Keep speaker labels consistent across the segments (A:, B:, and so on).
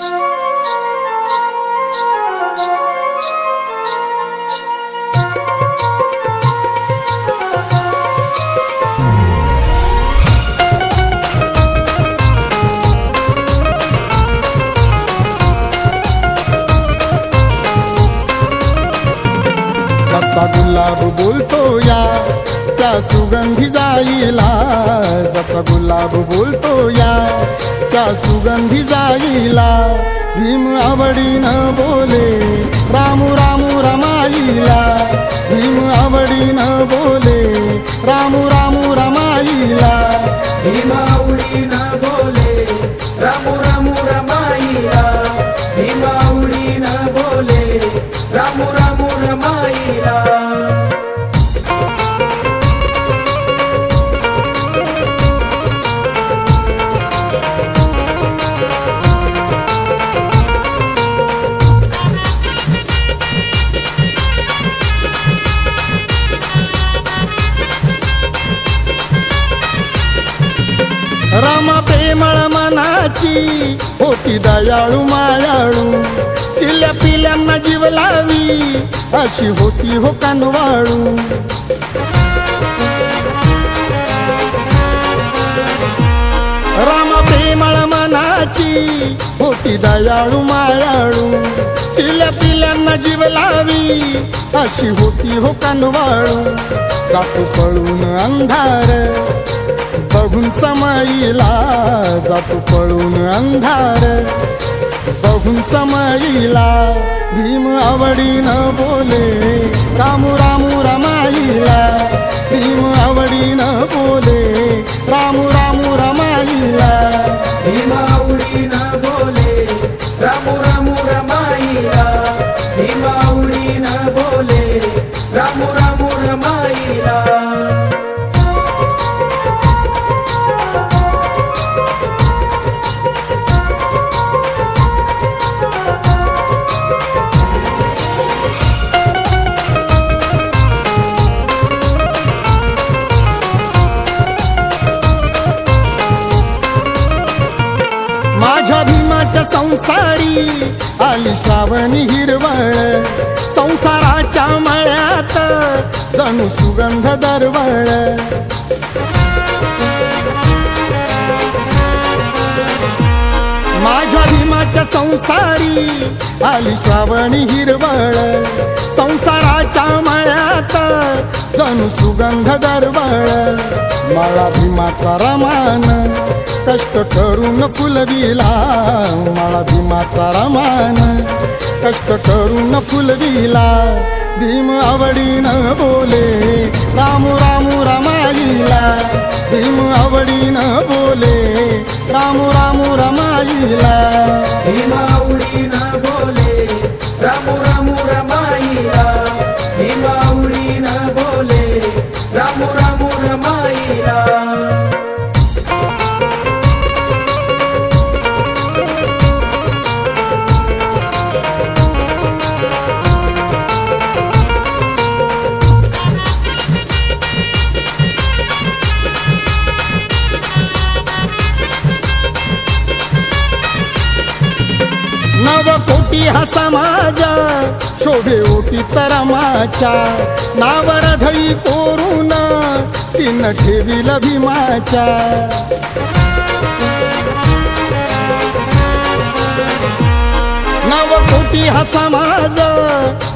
A: Thank you. जसा गुलाब बोलतो या त्या सुगंधी जाईला. जसा गुलाब बोलतो या त्या सुगंधी जाईला. भीम आवडीनं बोले रामू रामू रमाईला. भीम आवडीनं बोले रामू रामू रमाईला.
B: भीमाऊडी
A: मनाची होती दयाळू मायाळू. चिल्या पिल्यांना जीव लावी अशी होती हो कानवाळू. राम प्रेमळ मनाची होती दयाळू मायाळू. चिल्या पिल्यांना जीव लावी अशी होती हो कानवाळू. जातो पळून अंधार बघून समाईला जातो पळून अंधार. बघून समाईला भीम आवडीनं बोले रामू रामू रमाईला. भीम आवडीनं बोले रामू संसारी आली श्रावण हिरवळ संसाराच्या मळ्यात जणू सुगंध दरवळ. माझ्या भीमाच्या संसारी आली श्रावण हिरवळ संसाराच्या मळ्यात जणू सुगंध दरवळ. मला भीमाचा रामान कष्ट करून फुलविला मला भीमाचा रामान कष्ट करून फुलविला भीम आवडीनं बोले. राम राम रमाईला. भीम आवडीनं बोले. राम राम रमाईला.
B: भीमा
A: नव हा समाजा शोभे ओटी तरमाच्या नावर धई कोरून तीन ठेवील भीमाच्या. नव कोटी हा समाज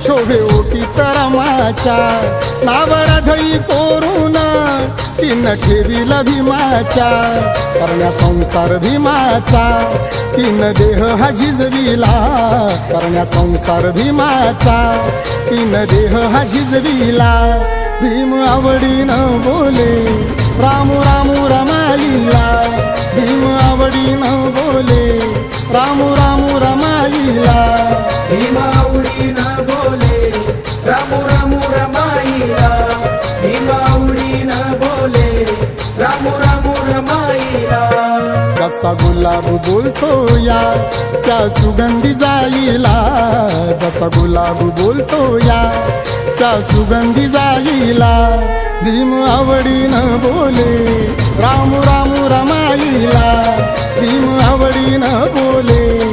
A: शोभे ओटी तरमाच्या नावर धई कोरून तीन ठेवील भीमाच्या. करण्या संसार भीमाचा तीन देह हा झिजविला. करण्या संसार भीमाचा. तीन देह हा झिजविला. भीम आवडीनं बोले रामू राम रमालीला जसा गुलाब बोलतो या त्या सुगंधी जाईला. जसा गुलाब बोलतो या त्या सुगंधी जाईला. भीम आवडीनं बोले रामू रामू रमाईला. भीम आवडीनं बोले